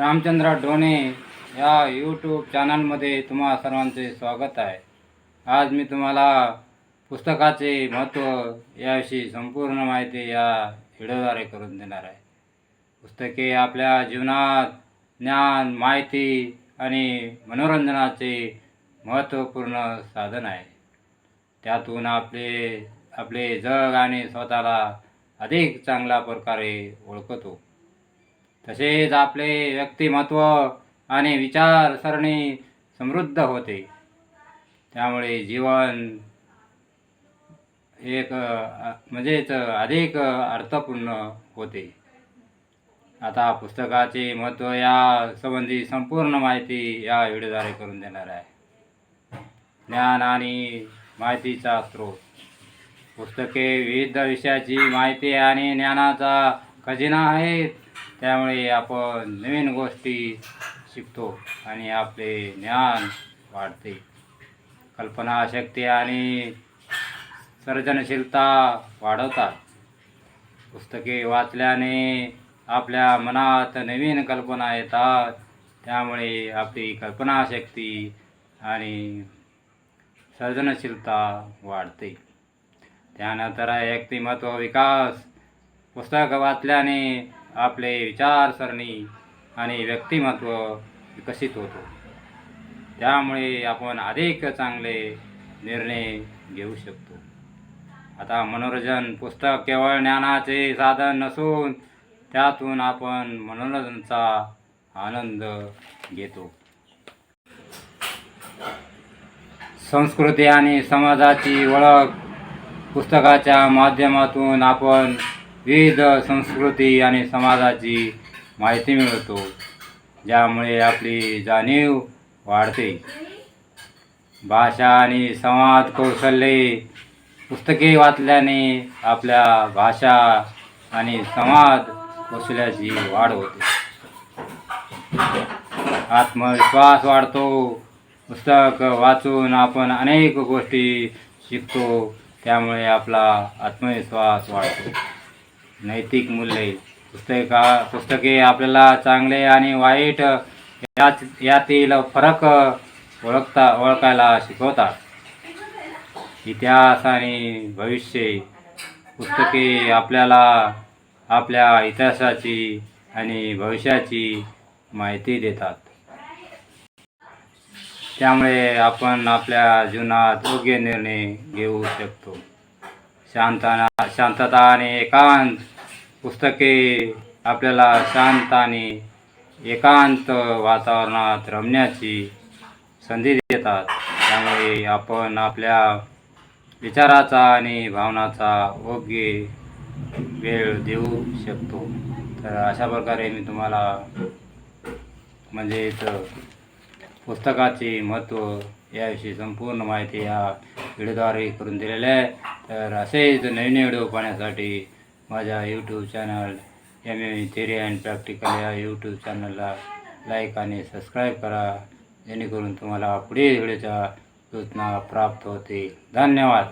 रामचंद्र डोणे या यूट्यूब चॅनलमध्ये तुम्हा सर्वांचे स्वागत आहे. आज मी तुम्हाला पुस्तकाचे महत्त्व याविषयी संपूर्ण माहिती या व्हिडिओद्वारे करून देणार आहे. पुस्तके आपल्या जीवनात ज्ञान माहिती आणि मनोरंजनाचे महत्त्वपूर्ण साधन आहे. त्यातून आपले आपले जग आणि स्वतःला अधिक चांगल्या प्रकारे ओळखतो. तसेच आपले व्यक्तिमत्व आणि विचारसरणी समृद्ध होते. त्यामुळे जीवन एक म्हणजेच अधिक अर्थपूर्ण होते. आता पुस्तकाचे महत्त्व या संबंधी संपूर्ण माहिती या व्हिडिओद्वारे करून देणार आहे. ज्ञान आणि माहितीचा स्रोत. पुस्तके विविध विषयाची माहिती आणि ज्ञानाचा खजिना आहेत. त्यामुळे आपण नवीन गोष्टी शिकतो आणि आपले ज्ञान वाढते. कल्पनाशक्ती आणि सर्जनशीलता वाढवतात. पुस्तके वाचल्याने आपल्या मनात नवीन कल्पना येतात. त्यामुळे आपली कल्पनाशक्ती आणि सर्जनशीलता वाढते. त्यानंतर व्यक्तिमत्व विकास. पुस्तक वाचल्याने आपले विचारसरणी आणि व्यक्तिमत्व विकसित होतो. त्यामुळे आपण अधिक चांगले निर्णय घेऊ शकतो. आता मनोरंजन पुस्तक केवळ ज्ञानाचे साधन नसून त्यातून आपण मनोरंजनाचा आनंद घेतो. संस्कृती आणि समाजाची ओळख पुस्तकाच्या माध्यमातून आपण विविध संस्कृती आणि समाजाची माहिती मिळतो ज्यामुळे आपली जाणीव वाढते. भाषा आणि संवाद कौशल्ये पुस्तके वाचल्याने आपल्या भाषा आणि संवाद कौशल्याची वाढ होते. आत्मविश्वास वाढतो. पुस्तक वाचून आपण अनेक गोष्टी शिकतो त्यामुळे आपला आत्मविश्वास वाढतो. नैतिक मूल्ये पुस्तका पुस्तके आपल्याला चांगले आणि वाईट यात यातील फरक ओळखता ओळखायला शिकवतात. इतिहास आणि भविष्य पुस्तके आपल्याला आपल्या इतिहासाची आणि भविष्याची माहिती देतात. त्यामुळे आपण आपल्या जीवनात योग्य निर्णय घेऊ शकतो. शांतना शांतता आणि एकांत पुस्तके आपल्याला शांत आणि एकांत वातावरणात रमण्याची संधी देतात. त्यामुळे आपण आपल्या विचाराचा आणि भावनाचा योग्य वेळ देऊ शकतो. तर अशा प्रकारे मी तुम्हाला म्हणजेच पुस्तकाचे महत्त्व याविषयी संपूर्ण माहिती या व्हिडिओद्वारे करून दिलेले आहे. तर असेच नवीन व्हिडिओ पाहण्यासाठी माझ्या YouTube channel M M theory and practical या यूट्यूब चॅनलला लाईक आणि सबस्क्राईब करा. जेणेकरून तुम्हाला पुढील व्हिडिओच्या सूचना प्राप्त होतील. धन्यवाद.